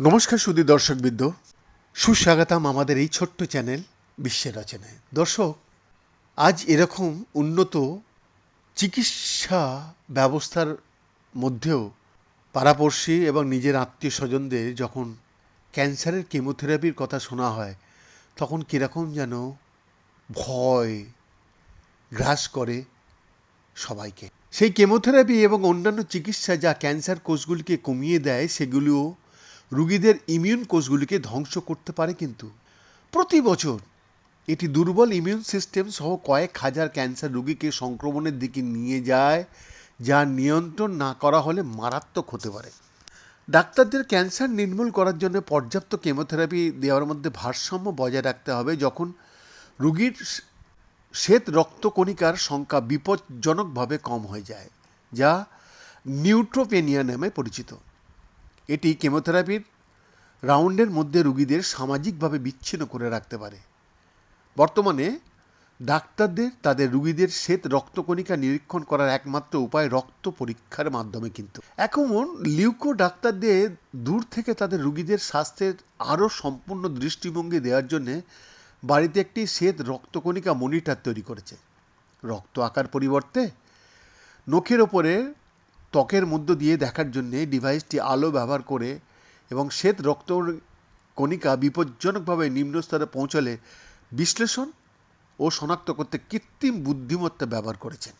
নমস্কার সুদী দর্শকবৃন্দ। সুস্বাগতম আমাদের এই ছোট্ট চ্যানেল বিশ্বের রচনায়। দর্শক, আজ এরকম উন্নত চিকিৎসা ব্যবস্থার মধ্যেও পাড়াপড়শি এবং নিজের আত্মীয় স্বজনদের যখন ক্যান্সারের কেমোথেরাপির কথা শোনা হয়, তখন কীরকম যেন ভয় গ্রাস করে সবাইকে। সেই কেমোথেরাপি এবং অন্যান্য চিকিৎসা যা ক্যান্সার কোষগুলিকে কমিয়ে দেয়, সেগুলিও রুগীদের ইমিউন কোষগুলিকে ধ্বংস করতে পারে কিন্তু। প্রতি বছর এটি দুর্বল ইমিউন সিস্টেম সহ কয়েক হাজার ক্যান্সার রোগীকে সংক্রমণের দিকে নিয়ে যায়, যা নিয়ন্ত্রণ না করা হলে মারাত্মক হতে পারে। ডাক্তারদের ক্যান্সার নির্মূল করার জন্য পর্যাপ্ত কেমোথেরাপি দেওয়ার মধ্যে ভারসাম্য বজায় রাখতে হবে, যখন রুগীর শ্বেত রক্তকণিকার সংখ্যা বিপজ্জনকভাবে কম হয়ে যায়, যা নিউট্রোপেনিয়া নামে পরিচিত। এটি কেমোথেরাপির রাউন্ডের মধ্যে রুগীদের সামাজিকভাবে বিচ্ছিন্ন করে রাখতে পারে। বর্তমানে, ডাক্তারদের তাদের রুগীদের শ্বেত রক্তকণিকা নিরীক্ষণ করার একমাত্র উপায় রক্ত পরীক্ষার মাধ্যমে কিন্তু। এখন, লিউকো ডাক্তারদের দূর থেকে তাদের রুগীদের স্বাস্থ্যের আরও সম্পূর্ণ দৃষ্টিভঙ্গি দেওয়ার জন্যে বাড়িতে একটি শ্বেত রক্তকণিকা মনিটর তৈরি করেছে। রক্ত আকার পরিবর্তে নখের ওপরে ত্বকের মধ্য দিয়ে দেখার জন্য ডিভাইসটি আলো ব্যবহার করে এবং শ্বেত রক্ত কণিকা বিপজ্জনকভাবে নিম্ন স্তরে পৌঁছলে বিশ্লেষণ ও শনাক্ত করতে কৃত্রিম বুদ্ধিমত্তা ব্যবহার করেছেন।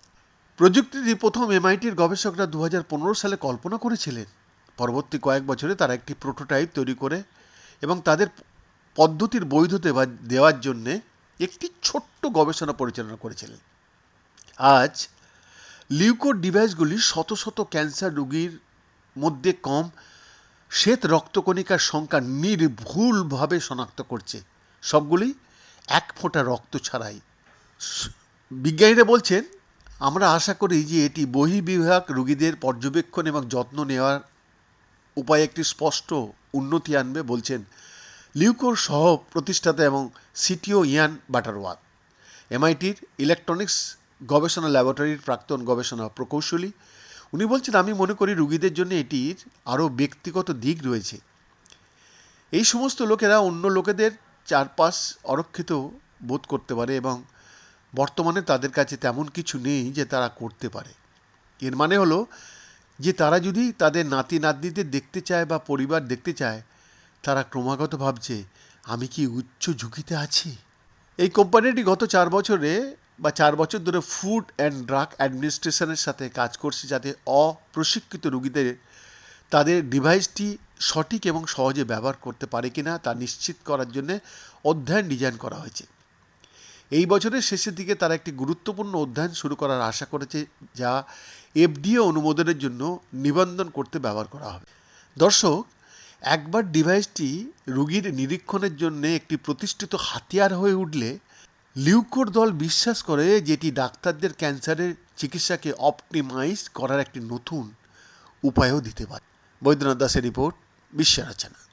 প্রযুক্তিটি প্রথম এমআইটির গবেষকরা দু হাজার পনেরো সালে কল্পনা করেছিলেন, পরবর্তী কয়েক বছরে তারা একটি প্রোটোটাইপ তৈরি করে এবং তাদের পদ্ধতির বৈধতা দেওয়ার জন্যে একটি ছোট্ট গবেষণা পরিচালনা করেছিলেন। আজ লিউকোর ডিভাইসগুলি শত শত ক্যান্সার রোগীর মধ্যে কম, শ্বেত রক্তকণিকার সংখ্যা নির্ভুলভাবে শনাক্ত করছে। সবগুলি এক ফোঁটা রক্ত ছাড়াই। বিজ্ঞানীরা বলছেন, আমরা আশা করি যে এটি বহির্বিভাগ রোগীদের পর্যবেক্ষণ এবং যত্ন নেওয়ার উপায়ে একটি স্পষ্ট উন্নতি আনবে বলছেন লিউকোর সহ প্রতিষ্ঠাতা এবং সিটিও ইয়ান বাটারওয়াত। এমআইটির ইলেকট্রনিক্স গবেষণা ল্যাবরেটরির প্রাক্তন গবেষণা প্রকৌশলী। উনি বলছেন, আমি মনে করি রুগীদের জন্য এটির আরও ব্যক্তিগত দিক রয়েছে। এই সমস্ত লোকেরা অন্য লোকেদের চারপাশ অরক্ষিত বোধ করতে পারে এবং বর্তমানে তাদের কাছে তেমন কিছু নেই যে তারা করতে পারে। এর মানে হলো যে তারা যদি তাদের নাতি নাতনিদের দেখতে চায় বা পরিবার দেখতে চায় তারা ক্রমাগত ভাবছে, আমি কি উচ্চ ঝুঁকিতে আছি? এই কোম্পানিটি গত চার বছরে বা চার বছর ধরে ফুড অ্যান্ড ড্রাগ অ্যাডমিনিস্ট্রেশনের সাথে কাজ করছে যাতে অপ্রশিক্ষিত রোগীদের তাদের ডিভাইসটি সঠিক এবং সহজে ব্যবহার করতে পারে কিনা তা নিশ্চিত করার জন্য অধ্যয়ন ডিজাইন করা হয়েছে। এই বছরের শেষের দিকে তারা একটি গুরুত্বপূর্ণ অধ্যয়ন শুরু করার আশা করেছে যা এফডিএ অনুমোদনের জন্য নিবন্ধন করতে ব্যবহার করা হবে। দর্শক একবার ডিভাইসটি রোগীর নিরীক্ষণের জন্য একটি প্রতিষ্ঠিত হাতিয়ার হয়ে উঠলে, লিউকোর দল বিশ্বাস করে যেটি ডাক্তারদের ক্যান্সারের চিকিৎসাকে অপটিমাইজ করার একটি নতুন উপায়ও দিতে পারে। বৈদ্যনাথ দাসের রিপোর্ট বিশ্ব রচনা।